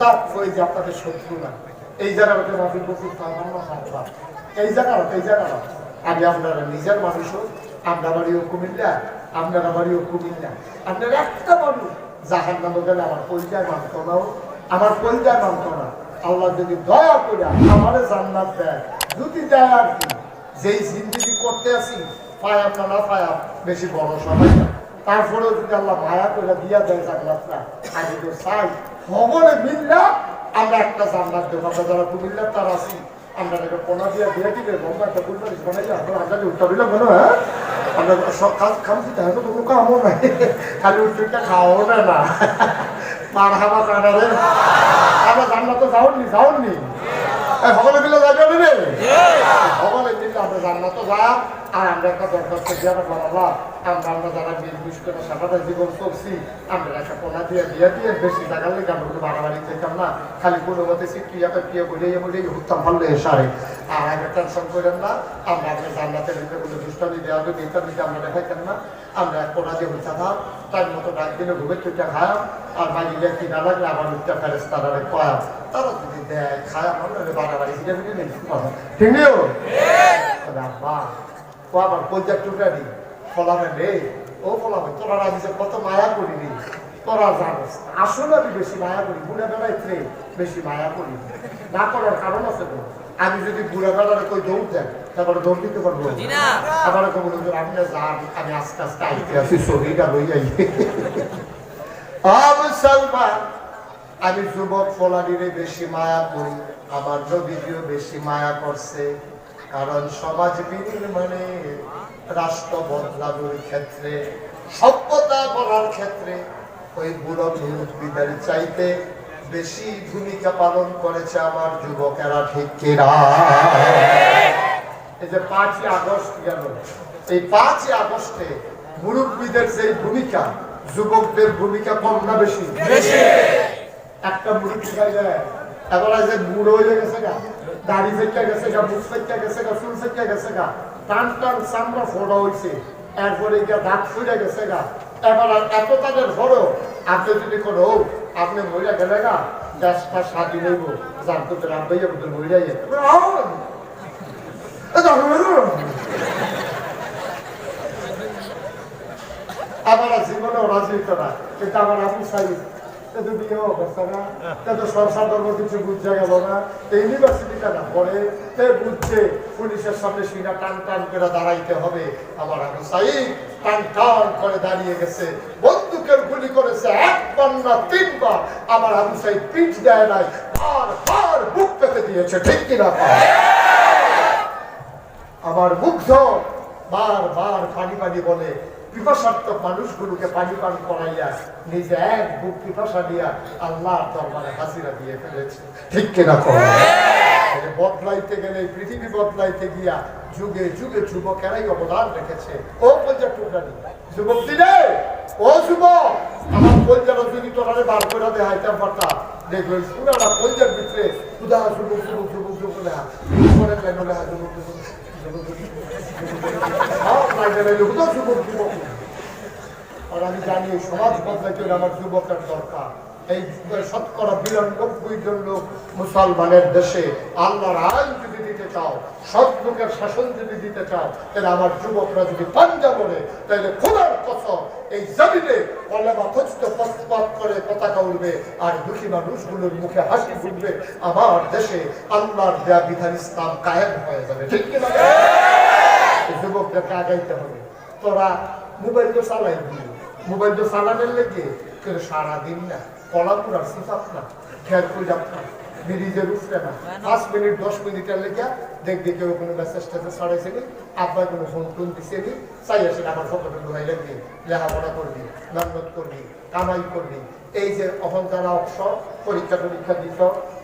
ওই যে আপনাদের শত্রু না, এই জায়গাটা মাফিক বকুর ফার্মা খাওয়া এই জায়গাটা এই জায়গাটা আমি আপনারা নিজের আপনার আপনার আপনার একটা আমার পরিচয় আমার আল্লাহ যদি দয়া করে আমারে জান্নাত দেয়, যদি দেয় আর কি। যেই জিন্দগি করতে আসি পায়াম না না পায়াম বেশি বড় সময় তারপরেও যদি আল্লাহ মায়া করে দিয়া দেয় জান্নাতটা, আমি তো চাই ভবনে মিল্লা আমরা একটা জান্নাত দেবো। আমরা যারা কুমিল্লার তার আছি আমরা একটা পোনা দিয়ে দিয়ে দিবে বম্বা একটা কুলবাড়ি বানাই আমরা আমরা উত্তর দিলাম কেন হ্যাঁ? আমরা সব কাজ খাম দিতে হয় তো কোনো কামও নাই। খালি উত্তরটা খাওয়াও না না। মার হাবা কানারে আমরা জান্নাতে যাওননি যাওননি সকলে মিলে যাবে রে সকলে মিলে আমরা জান্নাতে যাই আর আমরা একটা দরখাস্ত দিয়ে আমরা আমরা আমরা যারা নির্বিষ করে সারাটা জীবন চলছি আমরা একটা পোনা দিয়ে দিয়ে দিয়ে বেশি জায়গার লেগে আমরা কোনো বাড়াবাড়ি যেতাম না। খালি কোনো মতে সিটিয়া পিয়ে বলে বলে উঠতাম ভালো এসারে আর আগে টেনশন করেন না আমরা আপনার জান্নাতের ভিতরে কোনো দুষ্টামি দেওয়া যদি এটা দিতে আমরা দেখাইতাম না। আমরা এক পোনা দিয়ে উঠতে থাম তার মতো ডাক দিলে ঘুমে চুটা খায়। আর বাড়ি গিয়ে কিনা লাগলে আবার উঠতে ফেরেস তারা কয়া তারা যদি দেয় খায় আমরা বাড়াবাড়ি নেই ঠিক নেই আব্বা ও আমার পঞ্চাশ টুকরা দি রে ও তোরা কত মায়া করি রে তোরা জানিস আসলে আমি বেশি মায়া করি বুড়া বেশি মায়া করি। না করার কারণ আছে তো। আমি যদি বুড়া কই দৌড় দেন তারপরে দৌড় দিতে পারব? আবার কবো হুজুর আপনি যান আমি আস্তে আস্তে আইতে আছি শরীরটা লই মুসলমান আমি যুবক ফলানিরে বেশি মায়া করি আমার নবীজিও বেশি মায়া করছে। কারণ সমাজ বিনির্মাণে রাষ্ট্র বদলানোর ক্ষেত্রে সভ্যতা করার ক্ষেত্রে ওই বুড়ো চাইতে বেশি ভূমিকা পালন করেছে আমার যুবকেরা ঠিক কিনা এই যে পাঁচই আগস্ট গেল এই পাঁচই আগস্টে মুরব্বীদের যে ভূমিকা যুবকদের ভূমিকা কম না বেশি? একটা মুরব্বী এবার যে বুড়ো হয়ে গেছে গা দাড়ি ফেটে গেছে গা, মুখ ফেটে গেছে গা, চুল ফেটে গেছে গা। টান টান চামড়া ফোড়া হয়েছে এরপরে গিয়া দাঁত ফুটে গেছে গা। এবার আর এত তাদের ধরো, আপনি যদি কোনো আপনি মহিলা গেলে গা, দেশটা স্বাধীন হইব। যার তো রাম ভাইয়া বুঝে মহিলা আমার জীবনেও রাজি না। কিন্তু আমার আপু সাইড এতো বিয়ে না। সংসার ধর্ম কিছু বুঝা গেল না। ইউনিভার্সিটিটা না পড়ে, তে বুঝছে পুলিশের সামনে সিনা টান টান করে দাঁড়াইতে হবে। আমার টান টান করে দাঁড়িয়ে গেছে। বন্দুকের গুলি করেছে একবার না তিনবার। আমার আবু সাইদ পিঠ দেয় নাই, আর আর বুক পেতে দিয়েছে, ঠিক কিনা? আমার মুগ্ধ বার বার পানি পানি বলে পিপাসার্থক মানুষগুলোকে পানি পান করাইয়া নিজে এক বুক পিপাসা দিয়া আল্লাহর দরবারে হাজিরা দিয়ে ফেলেছে ঠিক কিনা কর বদলাইতে গেলে পৃথিবী বদলাইতে গিয়া যুগে যুগে যুবকেরাই অবদান রেখেছে ও পঞ্জাব টুকরানি যুবক দিলে ও যুবক আমার পঞ্জাব যদি তোরারে বার করে দেখাইতাম পারতাম দেখবেন পুরানা পঞ্জাব ভিতরে উদা যুবক যুবক যুবক যুবক লেখা পরে লেখা লেখা যুবক আর মুসলমানের দেশে আল্লাহর আইন যদি দিতে চাও, সৎ লোকের শাসন যদি দিতে চাও, তাহলে আমার যুবকরা যদি পাঞ্জা বলে, তাহলে খোদার কসম, এই জমিনে করে পতাকা উঠবে আর দুঃখী মানুষগুলোর মুখে হাসি ফুটবে। আমার দেশে আল্লাহর দেয়া বিধান ইসলাম কায়েম হয়ে যাবে। ঠিক যুবকদেরকে আগাইতে হবে। তোরা মোবাইল তো চালাই মোবাইল তো চালানোর লেগে সারাদিন না কলা পুরার সিফাত না খেয়াল করে না ব্রিজের উঠবে না। পাঁচ মিনিট দশ মিনিটের লেগে দেখবি কেউ কোনো মেসেজ টেসেজ ছড়াইছে নি আব্বাই কোনো ফোন টোন দিছে নি চাই আসে আমার ফটোটা ঢুকাই রাখবি লেখাপড়া করবি মেহনত করবি কামাই করবি। এই যে যারা অবসর পরীক্ষা টরীক্ষা দিছ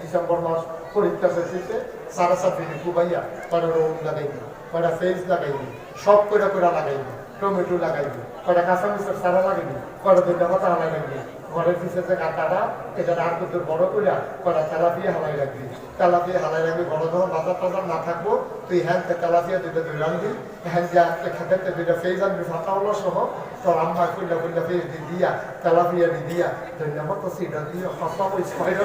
ডিসেম্বর মাস পরীক্ষা শেষে, সারা কুবাইয়া কয়টা রোদ লাগাইবি ফেস লাগাইবি সব লাগাইবি টমেটো লাগাইবি সারা লাগাইবি দুটা পাতা লাগাইবি ঘরের পিছে যে কাঁটাটা এটা আর বড় কটা তেলাপিয়া হালাই রাখবি তেলাপিয়া হালাই রাখবি বড় যখন বাজার টাজার না থাকব, তুই হ্যাঁ তেলাপিয়া দুইটা দুই রাখবি হ্যাঁ যা খেতে দুইটা ফেজ আনবি ফাটা হলো সহ, তোর আম্মা কইলা কইলা দি দিয়া, তেলাপিয়া দি দিয়া ধন্যবাদ তো সিটা দিও সস্তা ওই ছয়টা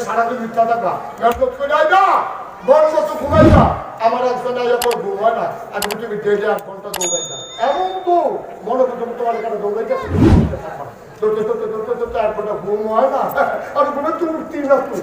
সারাদিন মিথ্যা থাকা আইবা, বড় মতো ঘুমাইবা আমার একজন পর ঘুমায় না। আর তুমি ডেলি আট ঘণ্টা দৌড়াই না। এমন তো মনে করছ তোমার এখানে দৌড়াইতে দৌড়তে দৌড়তে ঘণ্টা ঘুম হয় না। আর কোনো তুলতি না তুই